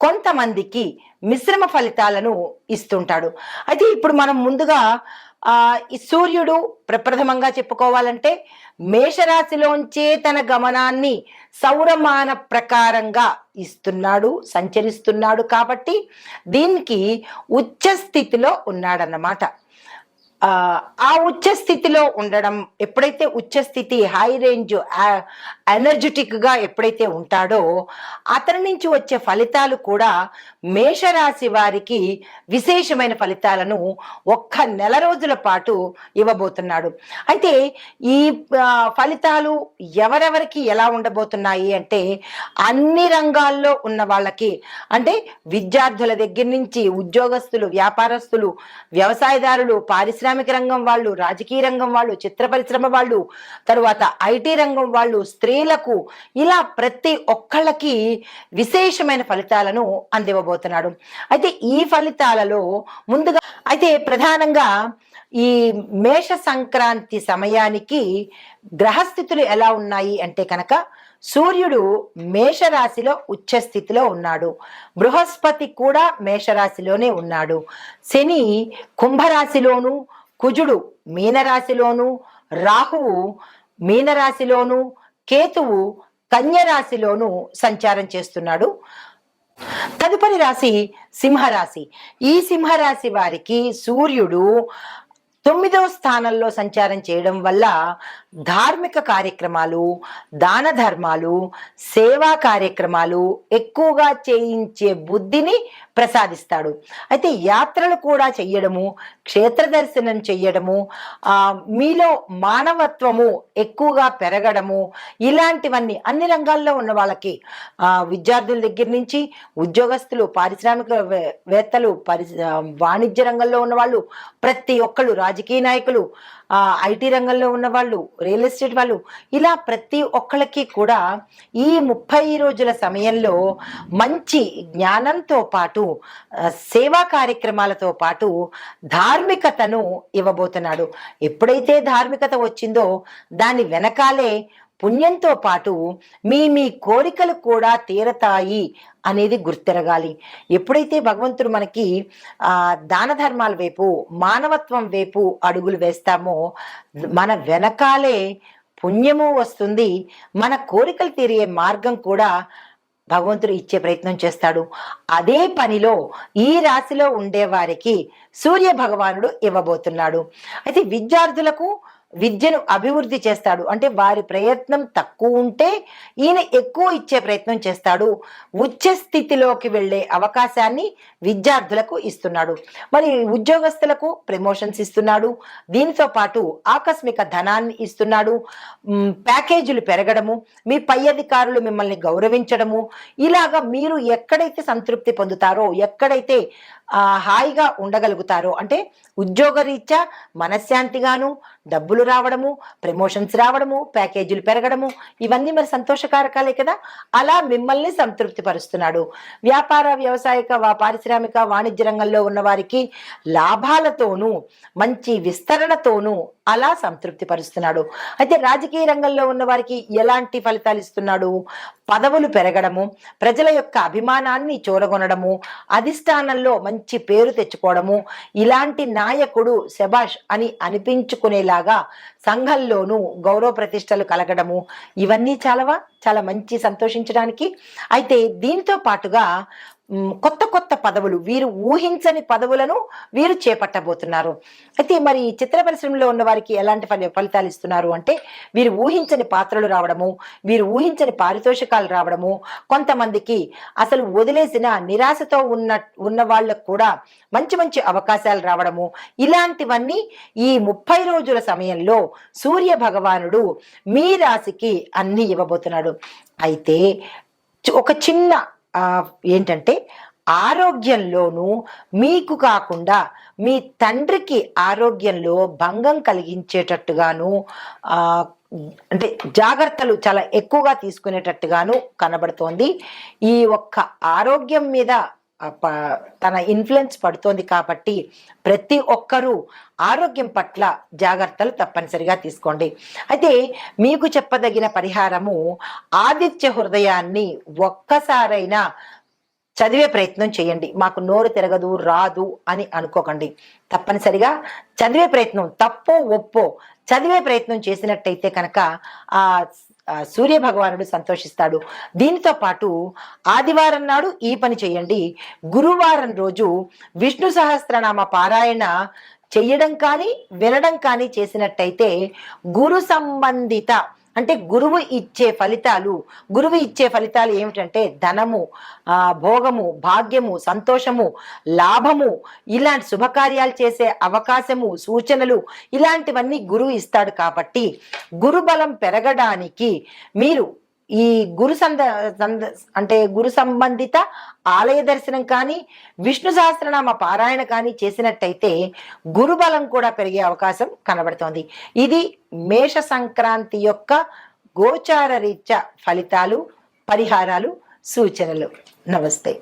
కొంతమందికి మిశ్రమ ఫలితాలను ఇస్తుంటాడు. అయితే ఇప్పుడు మనం ముందుగా ఆ ఈ సూర్యుడు ప్రప్రథమంగా చెప్పుకోవాలంటే మేషరాశిలోంచే తన గమనాన్ని సౌరమాన ప్రకారంగా ఇస్తున్నాడు సంచరిస్తున్నాడు కాబట్టి దీనికి ఉచ్చ స్థితిలో ఉన్నాడన్నమాట. ఆ ఆ ఉచ్చ స్థితిలో ఉండడం ఎప్పుడైతే ఉచ్చ స్థితి హై రేంజ్ ఎనర్జెటిక్గా ఎప్పుడైతే ఉంటాడో అతని నుంచి వచ్చే ఫలితాలు కూడా మేషరాశి వారికి విశేషమైన ఫలితాలను ఒక్క నెల రోజుల పాటు ఇవ్వబోతున్నాడు. అయితే ఈ ఫలితాలు ఎవరెవరికి ఎలా ఉండబోతున్నాయి అంటే అన్ని రంగాల్లో ఉన్న వాళ్ళకి అంటే విద్యార్థుల దగ్గర నుంచి ఉద్యోగస్తులు వ్యాపారస్తులు వ్యవసాయదారులు పారిశ్రామిక రంగం వాళ్ళు రాజకీయ రంగం వాళ్ళు చిత్ర పరిశ్రమ వాళ్ళు తరువాత ఐటీ రంగం వాళ్ళు స్త్రీలకు ఇలా ప్రతి ఒక్కళ్ళకి విశేషమైన ఫలితాలను అందివ్వబోతున్నాడు. అయితే ఈ ఫలితాలలో ముందుగా అయితే ప్రధానంగా ఈ మేష సంక్రాంతి సమయానికి గ్రహస్థితులు ఎలా ఉన్నాయి అంటే కనుక సూర్యుడు మేషరాశిలో ఉచ్చస్థితిలో ఉన్నాడు. బృహస్పతి కూడా మేషరాశిలోనే ఉన్నాడు. శని కుంభరాశిలోను కుజుడు మీనరాశిలోను రాహువు మీనరాశిలోను కేతువు కన్యరాశిలోనూ సంచారం చేస్తున్నాడు. తదుపరి రాశి సింహరాశి. ఈ సింహరాశి వారికి సూర్యుడు తొమ్మిదవ స్థానంలో సంచారం చేయడం వల్ల ధార్మిక కార్యక్రమాలు దాన ధర్మాలు సేవా కార్యక్రమాలు ఎక్కువగా చేయించే బుద్ధిని ప్రసాదిస్తాడు. అయితే యాత్రలు కూడా చెయ్యడము క్షేత్ర దర్శనం చెయ్యడము మీలో మానవత్వము ఎక్కువగా పెరగడము ఇలాంటివన్నీ అన్ని రంగాల్లో ఉన్న వాళ్ళకి విద్యార్థుల దగ్గర నుంచి ఉద్యోగస్తులు పారిశ్రామిక వే- వేత్తలు పరి వాణిజ్య రంగంలో ఉన్న వాళ్ళు ప్రతి ఒక్కళ్ళు రాజకీయ నాయకులు ఐటీ రంగంలో ఉన్న వాళ్ళు రియల్ ఎస్టేట్ వాళ్ళు ఇలా ప్రతి ఒక్కళ్ళకి కూడా ఈ ముప్పై రోజుల సమయంలో మంచి జ్ఞానంతో పాటు సేవా కార్యక్రమాలతో పాటు ధార్మికతను ఇవ్వబోతున్నాడు. ఎప్పుడైతే ధార్మికత వచ్చిందో దాని వెనకాలే పుణ్యంతో పాటు మీ మీ కోరికలు కూడా తీరతాయి అనేది గుర్తెరగాలి. ఎప్పుడైతే భగవంతుడు మనకి ఆ దాన ధర్మాల వైపు మానవత్వం వైపు అడుగులు వేస్తామో మన వెనకాలే పుణ్యము వస్తుంది. మన కోరికలు తీరే మార్గం కూడా భగవంతుడు ఇచ్చే ప్రయత్నం చేస్తాడు. అదే పనిలో ఈ రాశిలో ఉండే వారికి సూర్య భగవానుడు ఇవ్వబోతున్నాడు. అయితే విద్యార్థులకు విద్యను అభివృద్ధి చేస్తాడు. అంటే వారి ప్రయత్నం తక్కువ ఉంటే ఈయన ఎక్కువ ఇచ్చే ప్రయత్నం చేస్తాడు. ఉచ్చ స్థితిలోకి వెళ్ళే అవకాశాన్ని విద్యార్థులకు ఇస్తున్నాడు. మరి ఉద్యోగస్తులకు ప్రమోషన్స్ ఇస్తున్నాడు. దీనితో పాటు ఆకస్మిక ధనాన్ని ఇస్తున్నాడు. ప్యాకేజీలు పెరగడము మీ పై అధికారులు మిమ్మల్ని గౌరవించడము ఇలాగా మీరు ఎక్కడైతే సంతృప్తి పొందుతారో ఎక్కడైతే హాయిగా ఉండగలుగుతారో అంటే ఉద్యోగరీత్యా మనశ్శాంతిగాను డబ్బులు రావడము ప్రమోషన్స్ రావడము ప్యాకేజీలు పెరగడము ఇవన్నీ మరి సంతోషకారకాలే కదా? అలా మిమ్మల్ని సంతృప్తి పరుస్తున్నాడు వ్యాపార వ్యవసాయక పారిశ్రామిక వాణిజ్య రంగంలో ఉన్న వారికి లాభాలతోనూ మంచి విస్తరణతోనూ అలా సంతృప్తి పరుస్తున్నాడు అయితే రాజకీయ రంగంలో ఉన్న వారికి ఎలాంటి ఫలితాలు ఇస్తున్నాడు? పదవులు పెరగడము ప్రజల యొక్క అభిమానాన్ని చూరగొనడము అధిష్టానంలో మంచి పేరు తెచ్చుకోవడము ఇలాంటి నాయకుడు శబాష్ అని అనిపించుకునేలాగా సంఘంలోనూ గౌరవ ప్రతిష్టలు కలగడము ఇవన్నీ చాలవా? చాలా మంచి సంతోషించడానికి. అయితే దీంతో పాటుగా కొత్త కొత్త పదవులు వీరు ఊహించని పదవులను వీరు చేపట్టబోతున్నారు. అయితే మరి చిత్ర పరిశ్రమలో ఉన్న వారికి ఎలాంటి ఫలి ఫలితాలు ఇస్తున్నారు అంటే వీరు ఊహించని పాత్రలు రావడము వీరు ఊహించని పారితోషికాలు రావడము కొంతమందికి అసలు వదిలేసిన నిరాశతో ఉన్న ఉన్న వాళ్ళకు కూడా మంచి మంచి అవకాశాలు రావడము ఇలాంటివన్నీ ఈ ముప్పై రోజుల సమయంలో సూర్య భగవానుడు మీ రాశికి అన్ని ఇవ్వబోతున్నాడు. అయితే ఒక చిన్న ఏంటంటే ఆరోగ్యంలోనూ మీకు కాకుండా మీ తండ్రికి ఆరోగ్యంలో భంగం కలిగించేటట్టుగాను అంటే జాగ్రత్తలు చాలా ఎక్కువగా తీసుకునేటట్టుగాను కనబడుతోంది. ఈ ఒక్క ఆరోగ్యం మీద తన ఇన్ఫ్లుయెన్స్ పడుతోంది కాబట్టి ప్రతి ఒక్కరూ ఆరోగ్యం పట్ల జాగ్రత్తలు తప్పనిసరిగా తీసుకోండి. అయితే మీకు చెప్పదగిన పరిహారము ఆదిత్య హృదయాన్ని ఒక్కసారైనా చదివే ప్రయత్నం చేయండి. మాకు నోరు తిరగదు రాదు అని అనుకోకండి. తప్పనిసరిగా చదివే ప్రయత్నం తప్పో ఒప్పో చదివే ప్రయత్నం చేసినట్టయితే కనుక ఆ ఆ సూర్య భగవానుడు సంతోషిస్తాడు. దీనితో పాటు ఆదివారం నాడు ఈ పని చేయండి. గురువారం రోజు విష్ణు సహస్రనామ పారాయణ చెయ్యడం కానీ వినడం కానీ చేసినట్టయితే గురు సంబంధిత అంటే గురువు ఇచ్చే ఫలితాలు గురువు ఇచ్చే ఫలితాలు ఏమిటంటే ధనము భోగము భాగ్యము సంతోషము లాభము ఇలాంటి శుభకార్యాలు చేసే అవకాశము సూచనలు ఇలాంటివన్నీ గురువు ఇస్తాడు కాబట్టి గురు బలం పెరగడానికి మీరు ఈ గురు సంద అంటే గురు సంబంధిత ఆలయ దర్శనం కానీ విష్ణు సహస్రనామ పారాయణ కానీ చేసినట్టయితే గురు బలం కూడా పెరిగే అవకాశం కనబడుతోంది. ఇది మేష సంక్రాంతి యొక్క గోచార రీత్యా ఫలితాలు పరిహారాలు సూచనలు. నమస్తే.